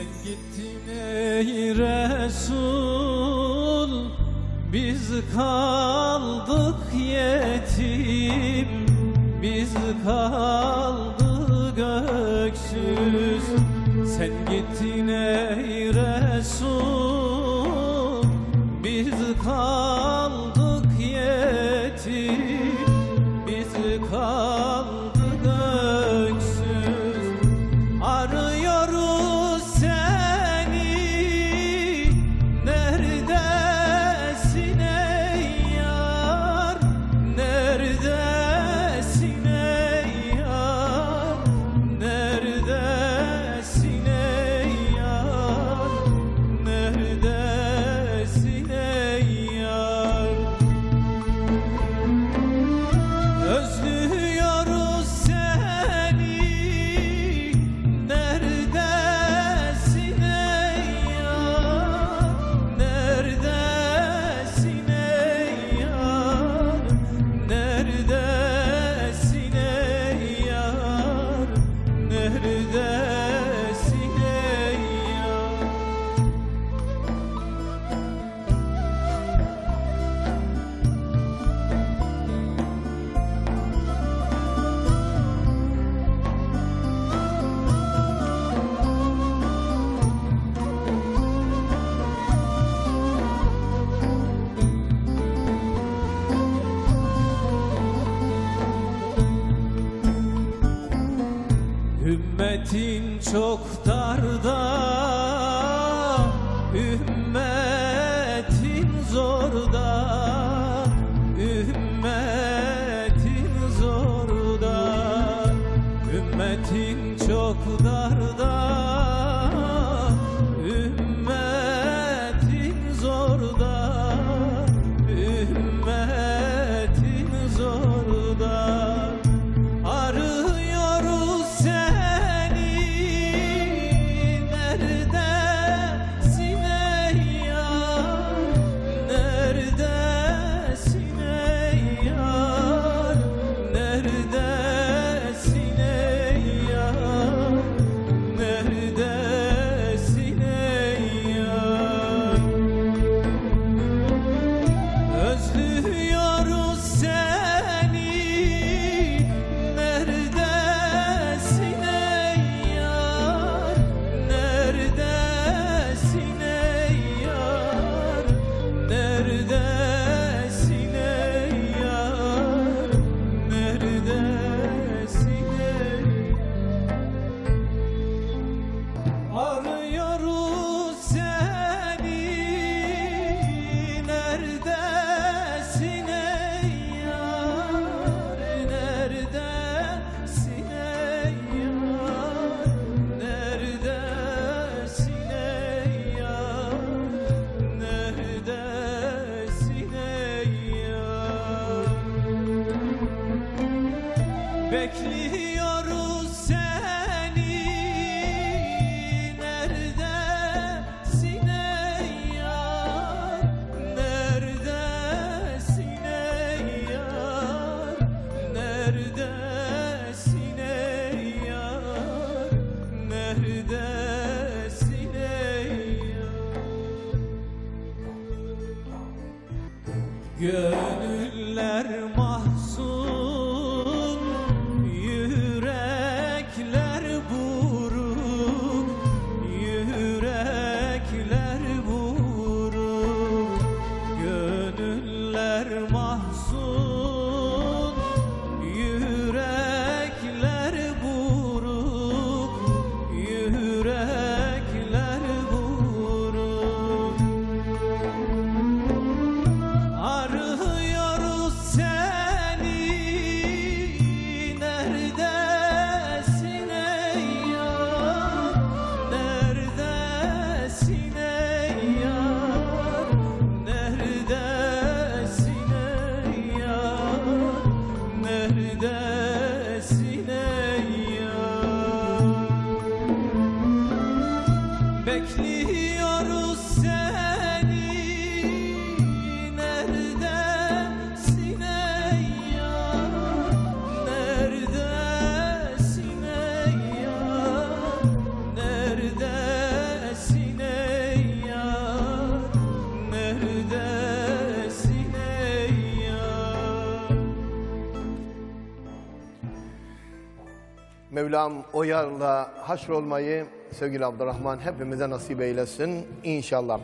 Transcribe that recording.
Sen gittin ey Resul. Biz kaldık yetim. Biz kaldık öksüz. Sen gittin ey Resul. Ümmetin çok darda Ümmetin zorda Ümmetin zorda Ümmetin çok darda. Bekliyoruz seni. Neredesin ey Neredesin ey Neredesin ey Neredesin ey yar Gönüller أبدان Mevlam o yarla haşrolmayı sevgili Abdurrahman hepimize nasip eylesin inşallah.